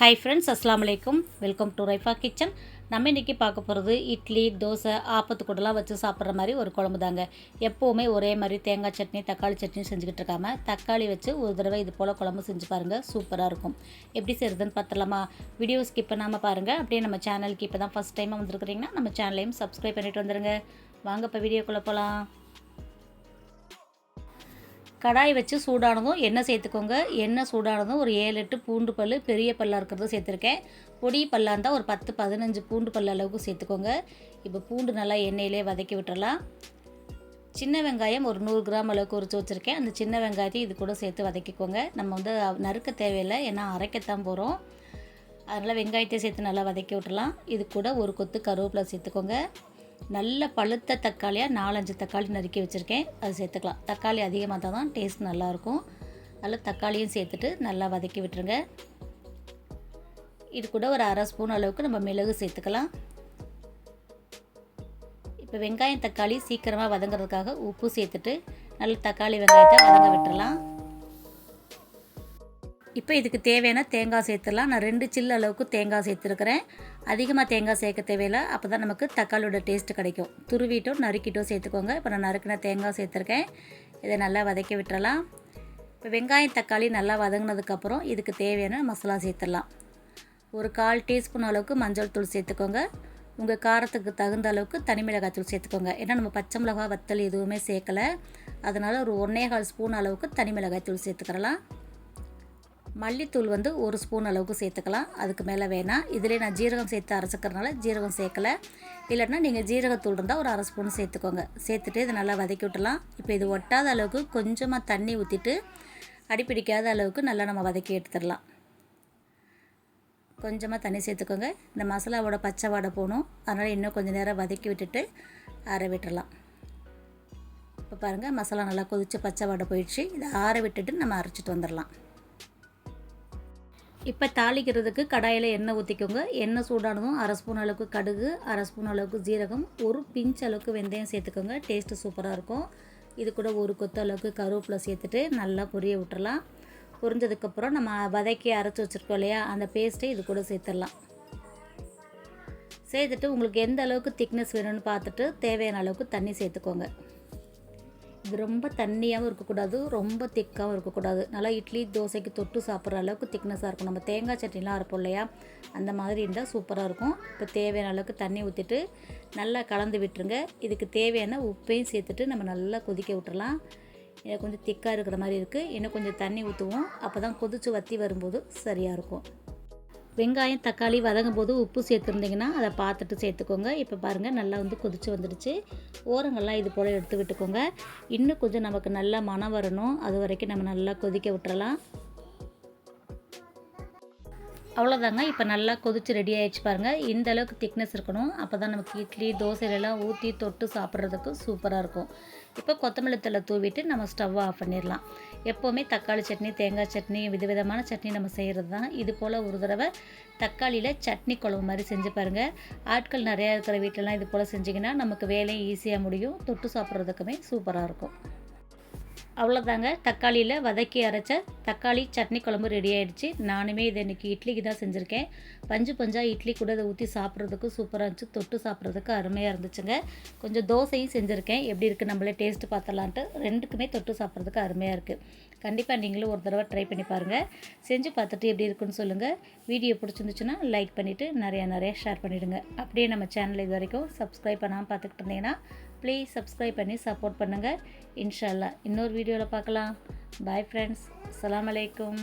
Hi friends அஸ்லாம் வலைக்கும் welcome to Raifa kitchen நம்ம இன்றைக்கி பார்க்க போகிறது இட்லி தோசை ஆப்பத்து கூடலாம் வச்சு சாப்பிட்ற மாதிரி ஒரு குழம்பு தாங்க. எப்போவுமே ஒரே மாதிரி தேங்காய் சட்னி தக்காளி சட்னி செஞ்சுக்கிட்டு இருக்காமல் தக்காளி வச்சு ஒரு தடவை இது போல் குழம்பு செஞ்சு பாருங்கள் சூப்பராக இருக்கும். எப்படி செய்கிறதுன்னு பார்த்துலாமா வீடியோ ஸ்கிப் பண்ணாமல் பாருங்கள் அப்படியே நம்ம சேனலுக்கு இப்போ தான் ஃபஸ்ட் டைமாக வந்துருக்குறீங்கன்னா நம்ம சேனலையும் சப்ஸ்கிரைப் பண்ணிட்டு வந்துடுங்க வாங்க இப்போ வீடியோக்குள்ளே போகலாம் கடாய் வச்சு சூடானதும் எண்ணெய் சேர்த்துக்கோங்க. எண்ணெய் சூடானதும் ஒரு ஏழு எட்டு பூண்டு பல் பெரிய பல்லாக இருக்கிறதும் சேர்த்துருக்கேன். பொடி பல்லாக இருந்தால் ஒரு பத்து பதினஞ்சு பூண்டு பல் அளவுக்கு சேர்த்துக்கோங்க. இப்போ பூண்டு நல்லா எண்ணெயிலே வதக்கி விட்டுறலாம். சின்ன வெங்காயம் ஒரு நூறு கிராம் அளவுக்கு உரிச்சு வச்சுருக்கேன். அந்த சின்ன வெங்காயத்தையும் இது கூட சேர்த்து வதக்கிக்கோங்க. நம்ம வந்து நறுக்க தேவையில்லை ஏன்னா அரைக்கத்தான் போகிறோம் அதனால் வெங்காயத்தை சேர்த்து நல்லா வதக்கி விட்டுலாம் இது கூட ஒரு கொத்து கருவேப்பிலை சேர்த்துக்கோங்க. நல்ல பழுத்த தக்காளியாக நாலஞ்சு தக்காளி நறுக்கி வச்சுருக்கேன். அது சேர்த்துக்கலாம். தக்காளி அதிகமாக தான் டேஸ்ட் நல்லாயிருக்கும் அதில் தக்காளியும் சேர்த்துட்டு நல்லா வதக்கி விட்டுருங்க. இது கூட ஒரு அரை ஸ்பூன் அளவுக்கு நம்ம மிளகு சேர்த்துக்கலாம். இப்போ வெங்காயம் தக்காளி சீக்கிரமாக வதங்குறதுக்காக உப்பு சேர்த்துட்டு நல்ல தக்காளி வெங்காயத்தை வதங்க விட்டுறலாம். இப்போ இதுக்கு தேவையான தேங்காய் சேர்த்துடலாம். நான் ரெண்டு சில்லு அளவுக்கு தேங்காய் சேர்த்துருக்குறேன். அதிகமாக தேங்காய் சேர்க்க தேவையில்லை. அப்போ தான் நமக்கு தக்காளியோட டேஸ்ட்டு கிடைக்கும். துருவிட்டோ நறுக்கிட்டோ சேர்த்துக்கோங்க. இப்போ நான் நறுக்கின தேங்காய் சேர்த்துருக்கேன். இதை நல்லா வதக்கி விட்டுறலாம். இப்போ வெங்காயம் தக்காளி நல்லா வதங்கினதுக்கப்புறம் இதுக்கு தேவையான மசாலா சேர்த்துடலாம். ஒரு கால் டீஸ்பூன் அளவுக்கு மஞ்சள் தூள் சேர்த்துக்கோங்க. உங்கள் காரத்துக்கு தகுந்த அளவுக்கு தனி மிளகாய் தூள் சேர்த்துக்கோங்க. ஏன்னா நம்ம பச்சை மிளகாய் வத்தல் எதுவுமே சேர்க்கலை. அதனால் ஒரு ஒன்றே கால் ஸ்பூன் அளவுக்கு தனி மிளகாய் தூள் சேர்த்துக்கிறலாம். மல்லித்தூள் வந்து ஒரு ஸ்பூன் அளவுக்கு சேர்த்துக்கலாம். அதுக்கு மேலே வேணாம் இதிலே நான் ஜீரகம் சேர்த்து அரைச்சிக்கிறனால ஜீரகம் சேர்க்கலை. இல்லைன்னா நீங்கள் ஜீரகத்தூள் இருந்தால் ஒரு அரை ஸ்பூன் சேர்த்துக்கோங்க. சேர்த்துட்டு இதை நல்லா வதக்கி விட்டுலாம் இப்போ இது ஒட்டாத அளவுக்கு கொஞ்சமாக தண்ணி ஊற்றிட்டு அடிப்பிடிக்காத அளவுக்கு நல்லா நம்ம வதக்கி எடுத்துடலாம். கொஞ்சமாக தண்ணி சேர்த்துக்கோங்க. இந்த மசாலாவோட பச்சை வாடை போகணும். அதனால் இன்னும் கொஞ்சம் நேரம் வதக்கி விட்டுட்டு ஆற விட்டுடலாம். இப்போ பாருங்கள் மசாலா நல்லா கொதித்து பச்சை வாடை போயிடுச்சு. இதை ஆற விட்டுட்டு நம்ம அரைச்சிட்டு வந்துடலாம். இப்போ தாளிக்கிறதுக்கு கடாயில் எண்ணெய் ஊற்றிக்கோங்க எண்ணெய் சூடானதும் அரை ஸ்பூன் அளவுக்கு கடுகு அரை ஸ்பூன் அளவுக்கு ஜீரகம் ஒரு பிஞ்ச் அளவுக்கு வெந்தயம் சேர்த்துக்கோங்க. டேஸ்ட்டு சூப்பராக இருக்கும். இது கூட ஒரு கொத்து அளவுக்கு கருவேப்பிலை சேர்த்துட்டு நல்லா பொரிய விட்டுறலாம். பொரிஞ்சதுக்கப்புறம் நம்ம வதக்கி அரைச்சி வச்சுருக்கோம் இல்லையா? அந்த பேஸ்ட்டை இது கூட சேர்த்துடலாம். சேர்த்துட்டு உங்களுக்கு எந்த அளவுக்கு திக்னஸ் வேணும்னு பார்த்துட்டு தேவையான அளவுக்கு தண்ணி சேர்த்துக்கோங்க. இது ரொம்ப தண்ணியாகவும் இருக்கக்கூடாது ரொம்ப திக்காகவும் இருக்கக்கூடாது. நல்லா இட்லி தோசைக்கு தொட்டு சாப்பிட்ற அளவுக்கு திக்னஸாக இருக்கும். நம்ம தேங்காய் சட்னிலாம் இருப்போம் இல்லையா? அந்த மாதிரி இருந்தால் சூப்பராக இருக்கும். இப்போ தேவையான அளவுக்கு தண்ணி ஊற்றிட்டு நல்லா கலந்து விட்டுருங்க. இதுக்கு தேவையான உப்பையும் சேர்த்துட்டு நம்ம நல்லா கொதிக்க விட்டுறலாம். கொஞ்சம் திக்காக இருக்கிற மாதிரி இருக்குது இன்னும் கொஞ்சம் தண்ணி ஊற்றுவோம் அப்போ தான் கொதித்து வற்றி வரும்போது சரியாக இருக்கும். வெங்காயம் தக்காளி வதங்கும் போது உப்பு சேர்த்துருந்திங்கன்னா அதை பார்த்துட்டு சேர்த்துக்கோங்க. இப்போ பாருங்கள் நல்லா வந்து கொதித்து வந்துடுச்சு. ஓரங்கள்லாம் இது போல் எடுத்து விட்டுக்கோங்க. இன்னும் கொஞ்சம் நமக்கு நல்லா மனம் வரணும். அது வரைக்கும் நம்ம நல்லா கொதிக்க விட்டுறலாம். அவ்வளோதாங்க இப்போ நல்லா கொதித்து ரெடி ஆகிடுச்சு பாருங்கள் இந்த அளவுக்கு திக்னஸ் இருக்கணும். அப்போ தான் நமக்கு இட்லி தோசையிலலாம் ஊற்றி தொட்டு சாப்பிட்றதுக்கு சூப்பராக இருக்கும். இப்போ கொத்தமல்லி தலை தூவிட்டு நம்ம ஸ்டவ்வை ஆஃப் பண்ணிடலாம். எப்போவுமே தக்காளி சட்னி தேங்காய் சட்னி விதவிதமான சட்னி நம்ம செய்கிறது தான் இது போல் ஒரு தடவை தக்காளியில் சட்னி குழம்பு மாதிரி செஞ்சு பாருங்கள் ஆட்கள் நிறையா இருக்கிற வீட்டிலலாம் இது போல் செஞ்சிங்கன்னா நமக்கு வேலையும் ஈஸியாக முடியும். தொட்டு சாப்பிட்றதுக்குமே சூப்பராக இருக்கும். அவ்வளோதாங்க தக்காளியில் வதக்கி அரைச்ச தக்காளி சட்னி குழம்பு ரெடி ஆகிடுச்சு நானுமே இதை இன்றைக்கி இட்லிக்கு தான் செஞ்சுருக்கேன். பஞ்சு பஞ்சாக இட்லி கூட இதை ஊற்றி சாப்பிட்றதுக்கு சூப்பராக இருந்துச்சு. தொட்டு சாப்பிட்றதுக்கு அருமையாக இருந்துச்சுங்க. கொஞ்சம் தோசையும் செஞ்சுருக்கேன். எப்படி இருக்குது நம்மளே டேஸ்ட்டு பார்த்தலான்ட்டு ரெண்டுக்குமே தொட்டு சாப்பிட்றதுக்கு அருமையாக இருக்குது கண்டிப்பாக நீங்களும் ஒரு தடவை ட்ரை பண்ணி பாருங்கள் செஞ்சு பார்த்துட்டு எப்படி இருக்குன்னு சொல்லுங்கள் வீடியோ பிடிச்சிருந்துச்சுன்னா லைக் பண்ணிவிட்டு நிறையா நிறையா ஷேர் பண்ணிவிடுங்க அப்படியே நம்ம சேனல் இது வரைக்கும் சப்ஸ்கிரைப் பண்ணாமல் பார்த்துக்கிட்டு இருந்தீங்கன்னா ப்ளீஸ் சப்ஸ்கிரைப் பண்ணி சப்போர்ட் பண்ணுங்கள் இன்ஷால்லா இன்னொரு வீடியோ வீடியோவில் பார்க்கலாம். பாய் ஃப்ரெண்ட்ஸ் அலாம் அலைக்கும்